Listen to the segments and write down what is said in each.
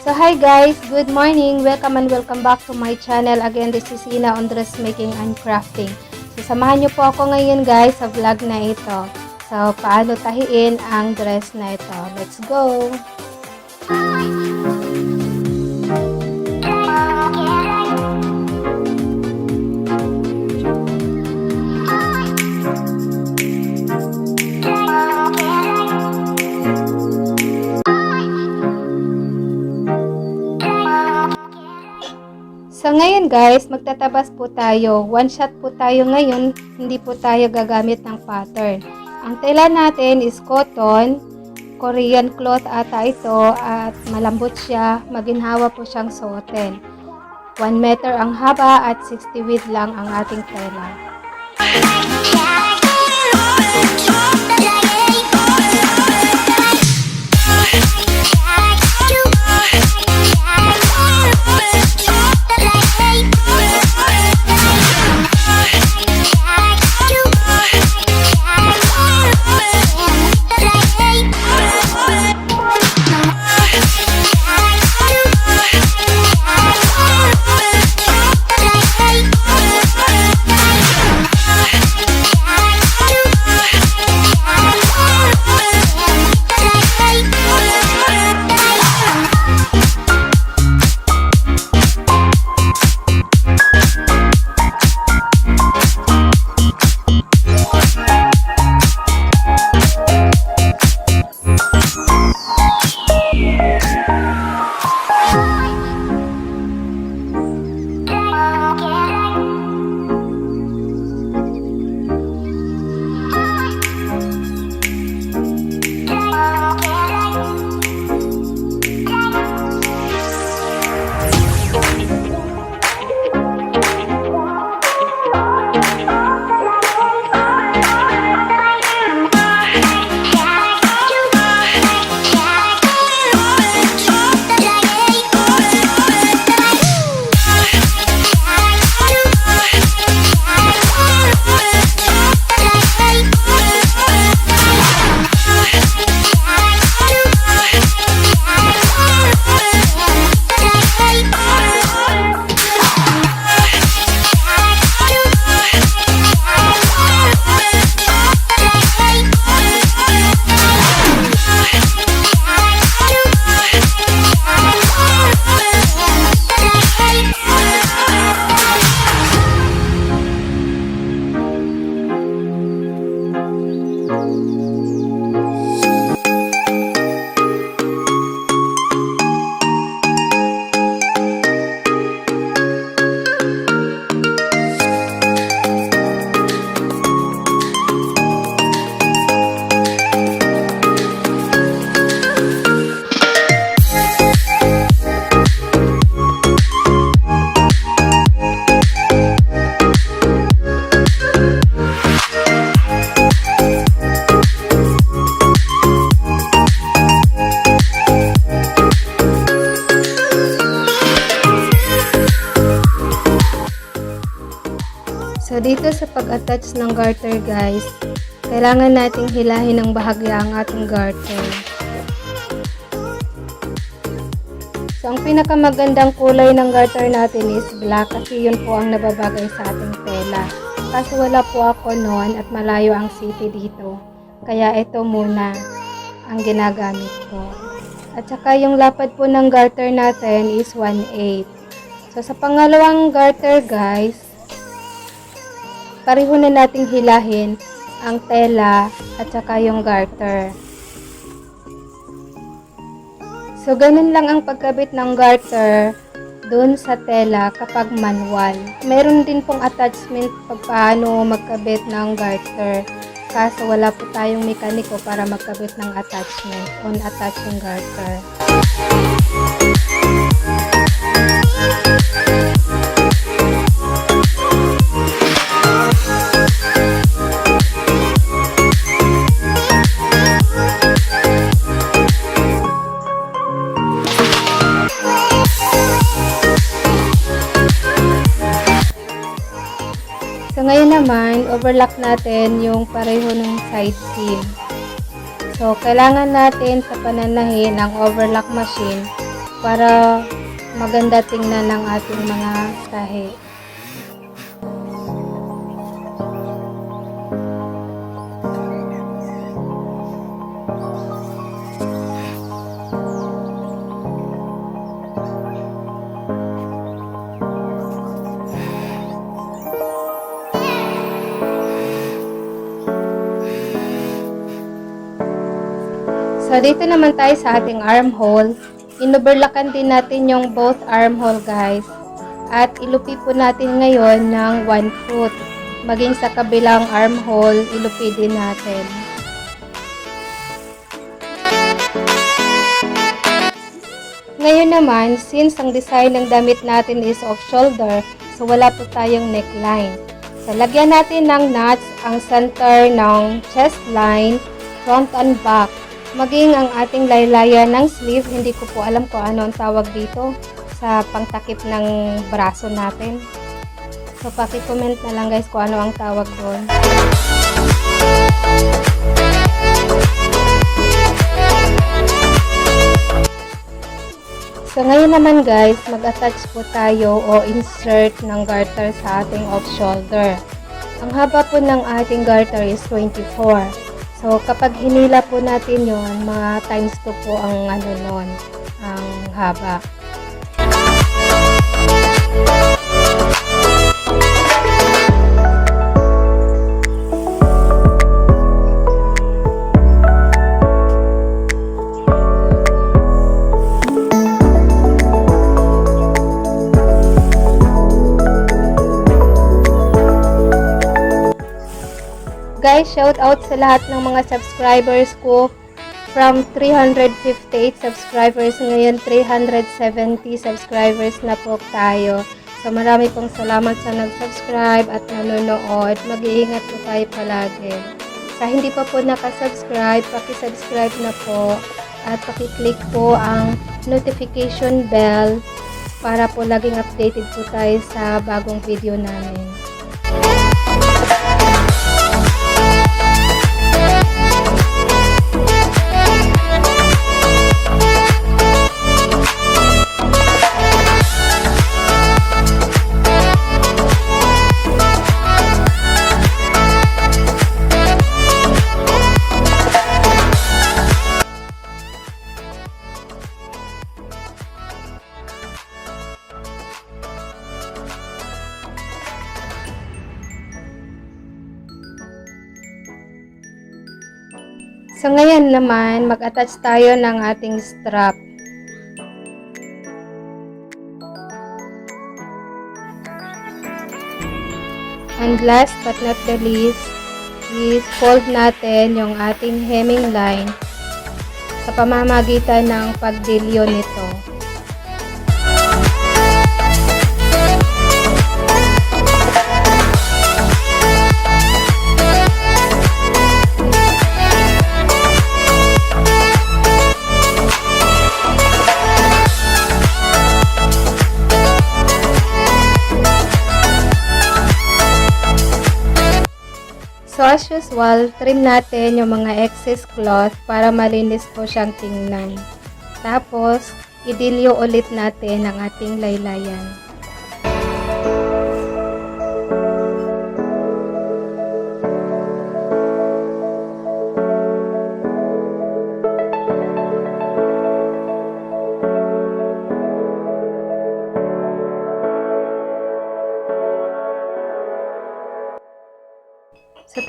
So hi guys, good morning. Welcome and welcome back to my channel. Again, this is Ina on dressmaking and crafting. So samahan niyo po ako ngayon guys sa vlog na ito. So paano tahiin ang dress na ito. Let's go! Guys, magtatabas po tayo. One shot po tayo ngayon, hindi po tayo gagamit ng pattern. Ang tela natin is cotton, Korean cloth ata ito at malambot siya, maginhawa po siyang suotin. 1 meter ang haba at 60 width lang ang ating tela. Dito sa pag-attach ng garter guys, kailangan nating hilahin ng bahagya ang ating garter. So ang pinakamagandang kulay ng garter natin is black kasi yun po ang nababagay sa ating tela. Kaso wala po ako noon at malayo ang city dito. Kaya ito muna ang ginagamit ko. At saka yung lapad po ng garter natin is 1/8. So sa pangalawang garter guys, pareho na nating hilahin ang tela at saka yung garter. So, ganun lang ang pagkabit ng garter dun sa tela kapag manual. Meron din pong attachment pag paano magkabit ng garter. Kaso wala po tayong mekaniko para magkabit ng attachment on attach yung garter. Naman, overlock natin yung pareho ng side seam. So kailangan natin sa pananahin ng overlock machine para maganda tingnan ng ating mga tahi. Dito naman tayo sa ating armhole. Inuberlakan din natin yung both armhole, guys. At ilupi po natin ngayon ng 1 foot. Maging sa kabilang armhole, ilupi din natin. Ngayon naman, since ang design ng damit natin is off-shoulder, so wala po tayong neckline. So, lagyan natin ng knots ang center ng chest line, front and back. Maging ang ating laylayan ng sleeve, hindi ko po alam kung ano ang tawag dito sa pangtakip ng braso natin. So, paki-comment na lang guys kung ano ang tawag doon. So, ngayon naman guys, mag-attach po tayo o insert ng garter sa ating off-shoulder. Ang haba po ng ating garter is 24. So, kapag hinila po natin yon mga times 2 po ang ano nun, ang haba. Shout out sa lahat ng mga subscribers ko. From 358 subscribers, ngayon 370 subscribers na po tayo. So marami pong salamat sa nag-subscribe at nanonood. Mag-iingat po tayo palagi. Sa hindi pa po nakasubscribe, paki-subscribe na po at paki-click po ang notification bell para po laging updated po tayo sa bagong video namin. So ngayon naman, mag-attach tayo ng ating strap. And last but not the least, is fold natin yung ating hemming line sa pamamagitan ng pagdilyo nito. Usual, trim natin yung mga excess cloth para malinis po siyang tingnan. Tapos, idilyo ulit natin ang ating laylayan.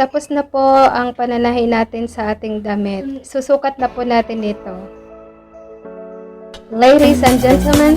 Tapos na po ang pananahi natin sa ating damit. Susukat na po natin ito. Ladies and gentlemen,